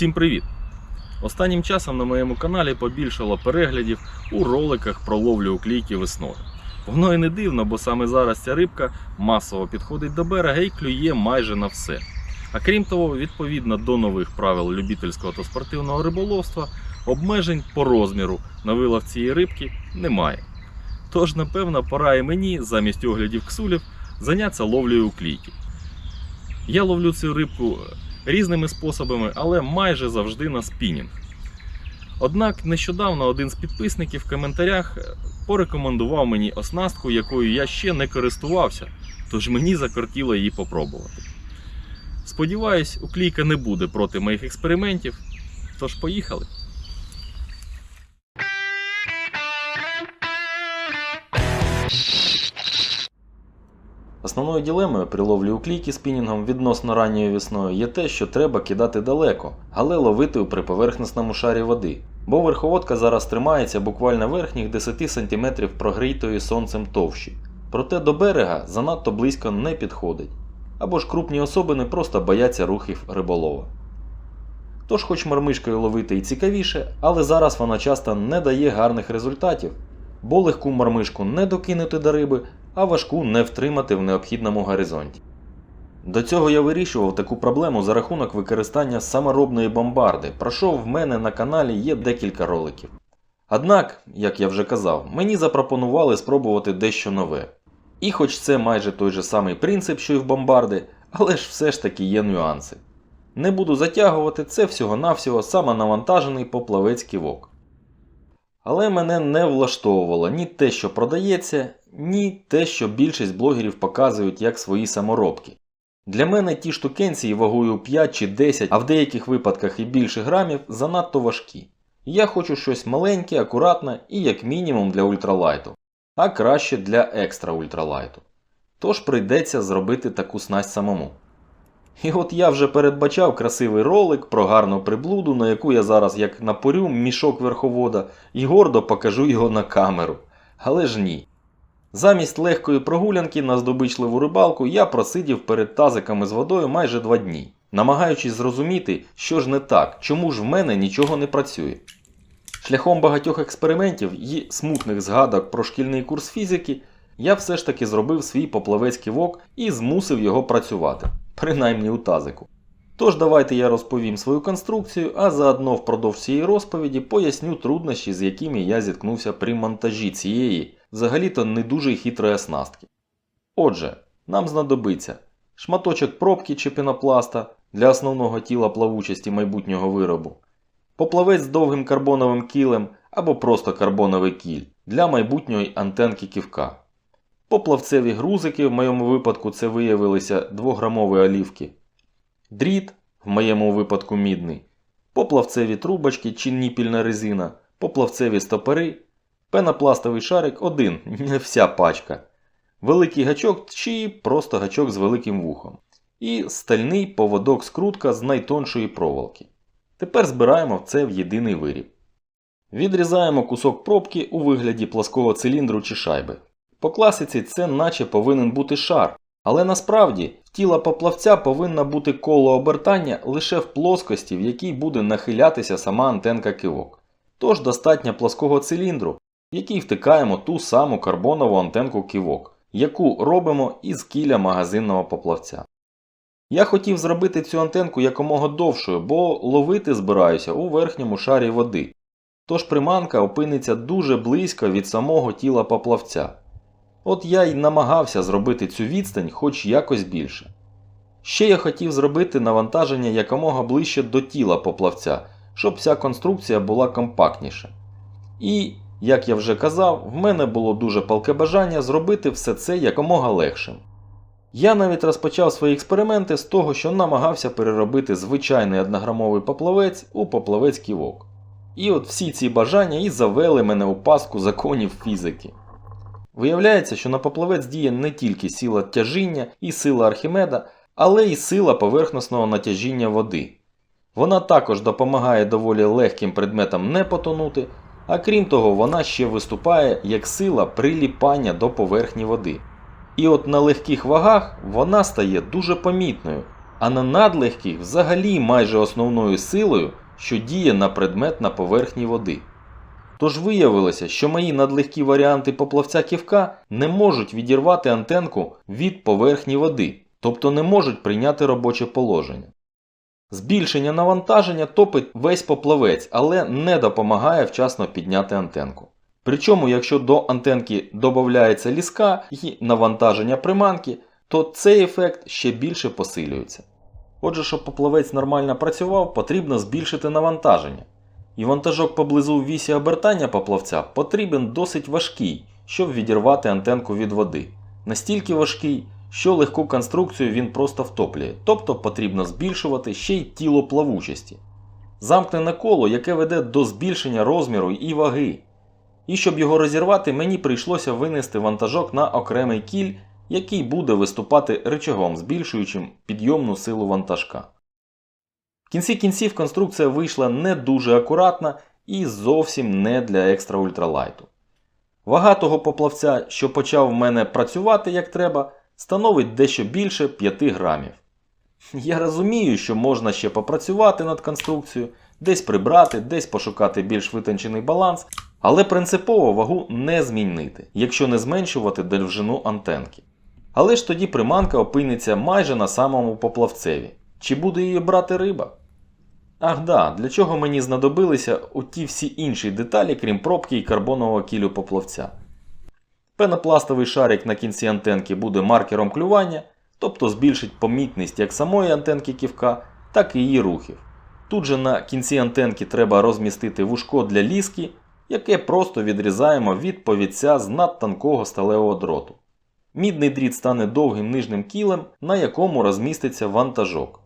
Всім привіт! Останнім часом на моєму каналі побільшало переглядів у роликах про ловлю уклійки весною. Воно і не дивно, бо саме зараз ця рибка масово підходить до берега і клює майже на все. А крім того, відповідно до нових правил любительського та спортивного риболовства, обмежень по розміру на вилов цієї рибки немає. Тож, напевно, пора і мені замість оглядів ксулів зайнятися ловлею уклійки. Я ловлю цю рибку різними способами, але майже завжди на спінінг. Однак нещодавно один з підписників в коментарях е, порекомендував мені оснастку, якою я ще не користувався, тож мені закортіло її попробувати. Сподіваюсь, уклійка не буде проти моїх експериментів, тож поїхали. Основною ділемою при ловлі уклійки спінінгом відносно ранньою весною є те, що треба кидати далеко, але ловити у приповерхносному шарі води. Бо верховодка зараз тримається буквально верхніх 10 см прогрітої сонцем товщі. Проте до берега занадто близько не підходить. Або ж крупні особини просто бояться рухів риболова. Тож, хоч мармишкою ловити і цікавіше, але зараз вона часто не дає гарних результатів, бо легку мармишку не докинути до риби, а важку не втримати в необхідному горизонті. До цього я вирішував таку проблему за рахунок використання саморобної бомбарди, про що в мене на каналі є декілька роликів. Однак, як я вже казав, мені запропонували спробувати дещо нове. І хоч це майже той же самий принцип, що й в бомбарди, але ж все ж таки є нюанси. Не буду затягувати, це всього-навсього самонавантажений поплавець ківок. Але мене не влаштовувало ні те, що продається, ні те, що більшість блогерів показують як свої саморобки. Для мене ті штукенції вагою 5 чи 10, а в деяких випадках і більше грамів занадто важкі. Я хочу щось маленьке, акуратне і як мінімум для ультралайту, а краще для екстра ультралайту. Тож прийдеться зробити таку снасть самому. І от я вже передбачав красивий ролик про гарну приблуду, на яку я зараз як напорю мішок верховода і гордо покажу його на камеру. Але ж ні. Замість легкої прогулянки на здобичливу рибалку я просидів перед тазиками з водою майже два дні, намагаючись зрозуміти, що ж не так, чому ж в мене нічого не працює. Шляхом багатьох експериментів і смутних згадок про шкільний курс фізики, я все ж таки зробив свій поплавець ківок і змусив його працювати, принаймні у тазику. Тож давайте я розповім свою конструкцію, а заодно впродовж цієї розповіді поясню труднощі, з якими я зіткнувся при монтажі цієї, взагалі-то не дуже хитрої оснастки. Отже, нам знадобиться шматочок пробки чи пінопласта для основного тіла плавучості майбутнього виробу, поплавець з довгим карбоновим кілем або просто карбоновий кіль для майбутньої антенки ківка. Поплавцеві грузики, в моєму випадку це виявилися 2-грамові олівки, дріт, в моєму випадку мідний, поплавцеві трубочки чи ніпільна резина, поплавцеві стопори, пенопластовий шарик один, не вся пачка, великий гачок чи просто гачок з великим вухом. І стальний поводок скрутка з найтоншої проволоки. Тепер збираємо це в єдиний виріб. Відрізаємо кусок пробки у вигляді плоского циліндру чи шайби. По класиці це наче повинен бути шар, але насправді в тіла поплавця повинна бути коло обертання лише в плоскості, в якій буде нахилятися сама антенка кивок. Тож достатньо плоского циліндру, в який втикаємо ту саму карбонову антенку кивок, яку робимо із кіля магазинного поплавця. Я хотів зробити цю антенку якомога довшою, бо ловити збираюся у верхньому шарі води. Тож приманка опиниться дуже близько від самого тіла поплавця. От я й намагався зробити цю відстань хоч якось більше. Ще я хотів зробити навантаження якомога ближче до тіла поплавця, щоб вся конструкція була компактніша. І, як я вже казав, в мене було дуже палке бажання зробити все це якомога легшим. Я навіть розпочав свої експерименти з того, що намагався переробити звичайний однограмовий поплавець у поплавець ківок. І от всі ці бажання і завели мене у паску законів фізики. Виявляється, що на поплавець діє не тільки сила тяжіння і сила Архімеда, але й сила поверхностного натяжіння води. Вона також допомагає доволі легким предметам не потонути, а крім того, вона ще виступає як сила приліпання до поверхні води. І от на легких вагах вона стає дуже помітною, а на надлегких взагалі майже основною силою, що діє на предмет на поверхні води. Тож виявилося, що мої надлегкі варіанти поплавця ківка не можуть відірвати антенку від поверхні води, тобто не можуть прийняти робоче положення. Збільшення навантаження топить весь поплавець, але не допомагає вчасно підняти антенку. Причому, якщо до антенки додається ліска і навантаження приманки, то цей ефект ще більше посилюється. Отже, щоб поплавець нормально працював, потрібно збільшити навантаження. І вантажок поблизу вісі обертання поплавця потрібен досить важкий, щоб відірвати антенку від води. Настільки важкий, що легку конструкцію він просто втоплює, тобто потрібно збільшувати ще й тіло плавучості. Замкнене коло, яке веде до збільшення розміру і ваги. І щоб його розірвати, мені прийшлося винести вантажок на окремий кіль, який буде виступати рычагом, збільшуючим підйомну силу вантажка. В кінці кінців конструкція вийшла не дуже акуратна і зовсім не для екстра ультралайту. Вага того поплавця, що почав в мене працювати як треба, становить дещо більше 5 грамів. Я розумію, що можна ще попрацювати над конструкцією, десь прибрати, десь пошукати більш витончений баланс, але принципово вагу не змінити, якщо не зменшувати довжину антенки. Але ж тоді приманка опиниться майже на самому поплавцеві. Чи буде її брати риба? Ах да, для чого мені знадобилися оті всі інші деталі, крім пробки і карбонового кілю поплавця. Пенопластовий шарик на кінці антенки буде маркером клювання, тобто збільшить помітність як самої антенки ківка, так і її рухів. Тут же на кінці антенки треба розмістити вушко для ліски, яке просто відрізаємо від повідця з надтонкого сталевого дроту. Мідний дріт стане довгим нижнім кілем, на якому розміститься вантажок.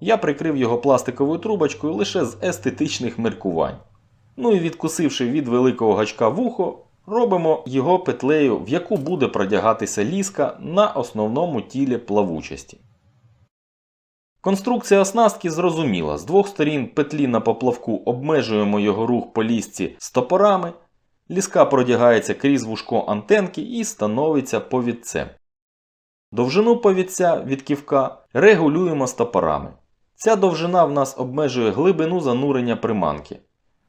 Я прикрив його пластиковою трубочкою лише з естетичних міркувань. Ну і відкусивши від великого гачка вухо, робимо його петлею, в яку буде продягатися ліска на основному тілі плавучості. Конструкція оснастки зрозуміла. З двох сторін петлі на поплавку обмежуємо його рух по лісці стопорами, ліска продягається крізь вушко антенки і становиться повідцем. Довжину повідця від ківка регулюємо стопорами. Ця довжина в нас обмежує глибину занурення приманки.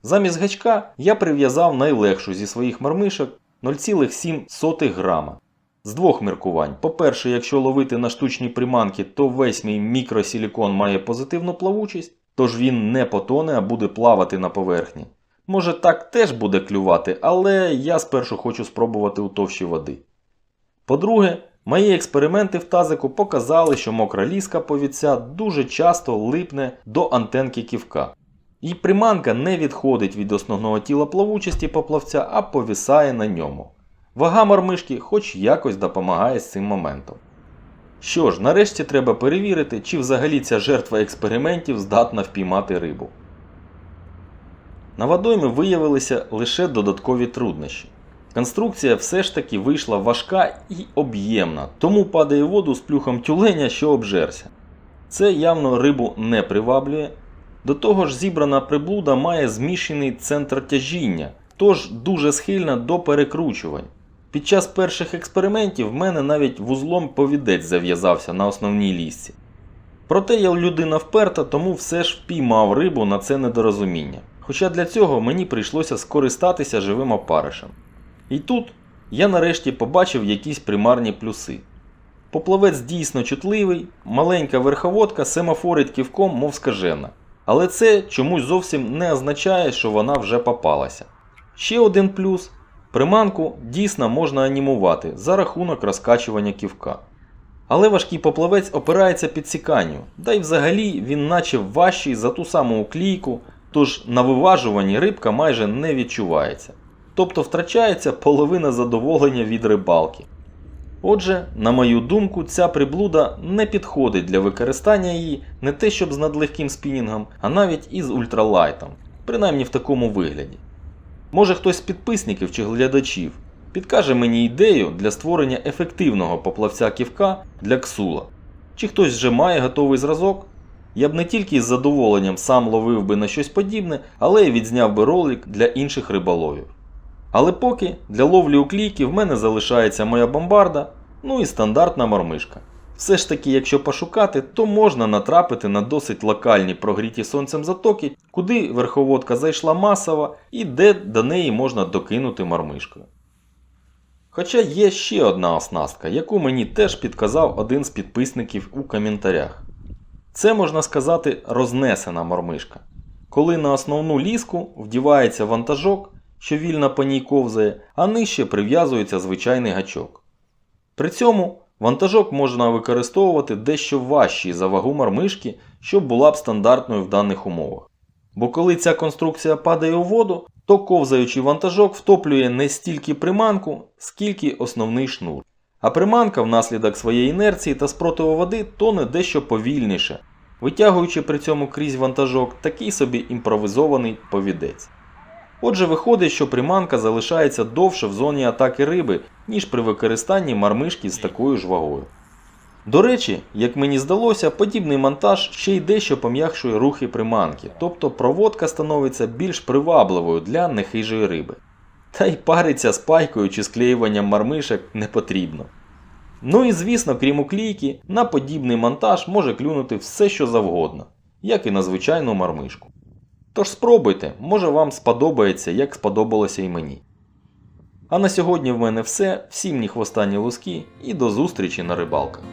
Замість гачка я прив'язав найлегшу зі своїх мармишок 0,7 грама. З двох міркувань. По-перше, якщо ловити на штучні приманки, то весь мій мікросилікон має позитивну плавучість, тож він не потоне, а буде плавати на поверхні. Може так теж буде клювати, але я спершу хочу спробувати у товщі води. По-друге, мої експерименти в тазику показали, що мокра ліска повідця дуже часто липне до антенки ківка. І приманка не відходить від основного тіла плавучості поплавця, а повісає на ньому. Вага мармишки хоч якось допомагає з цим моментом. Що ж, нарешті треба перевірити, чи взагалі ця жертва експериментів здатна впіймати рибу. На водоймі виявилися лише додаткові труднощі. Конструкція все ж таки вийшла важка і об'ємна, тому падає воду з плюхом тюленя, що обжерся. Це явно рибу не приваблює. До того ж, зібрана приблуда має змішаний центр тяжіння, тож дуже схильна до перекручувань. Під час перших експериментів в мене навіть вузлом повідець зав'язався на основній лісці. Проте я людина вперта, тому все ж впіймав рибу на це недорозуміння. Хоча для цього мені прийшлося скористатися живим опаришем. І тут я нарешті побачив якісь примарні плюси. Поплавець дійсно чутливий, маленька верховодка семафорить ківком, мов скажена. Але це чомусь зовсім не означає, що вона вже попалася. Ще один плюс приманку дійсно можна анімувати за рахунок розкачування ківка. Але важкий поплавець опирається підсіканню, да й взагалі він наче важчий за ту саму клійку, тож на виважуванні рибка майже не відчувається. Тобто втрачається половина задоволення від рибалки. Отже, на мою думку, ця приблуда не підходить для використання її не те щоб з надлегким спінінгом, а навіть із ультралайтом, принаймні в такому вигляді. Може хтось з підписників чи глядачів підкаже мені ідею для створення ефективного поплавця ківка для ксула. Чи хтось вже має готовий зразок? Я б не тільки з задоволенням сам ловив би на щось подібне, але й відзняв би ролик для інших риболовів. Але поки для ловлі у клійки в мене залишається моя бомбарда, ну і стандартна мормишка. Все ж таки, якщо пошукати, то можна натрапити на досить локальні прогріті сонцем затоки, куди верховодка зайшла масово і де до неї можна докинути мармишкою. Хоча є ще одна оснастка, яку мені теж підказав один з підписників у коментарях. Це можна сказати рознесена мормишка. Коли на основну ліску вдівається вантажок, що вільно по ній ковзає, а нижче прив'язується звичайний гачок. При цьому вантажок можна використовувати дещо важчий за вагу мармишки, що була б стандартною в даних умовах. Бо коли ця конструкція падає у воду, то ковзаючий вантажок втоплює не стільки приманку, скільки основний шнур. А приманка внаслідок своєї інерції та спротиву води тоне дещо повільніше, витягуючи при цьому крізь вантажок такий собі імпровізований повідець. Отже, виходить, що приманка залишається довше в зоні атаки риби, ніж при використанні мармишки з такою ж вагою. До речі, як мені здалося, подібний монтаж ще й дещо пом'якшує рухи приманки, тобто проводка становиться більш привабливою для нехижої риби. Та й париться з пайкою чи склеюванням мармишок не потрібно. Ну і звісно, крім уклійки, на подібний монтаж може клюнути все, що завгодно, як і на звичайну мармишку. Тож спробуйте, може вам сподобається, як сподобалося і мені. А на сьогодні в мене все. Всім ні хвоста, луски і до зустрічі на рибалках.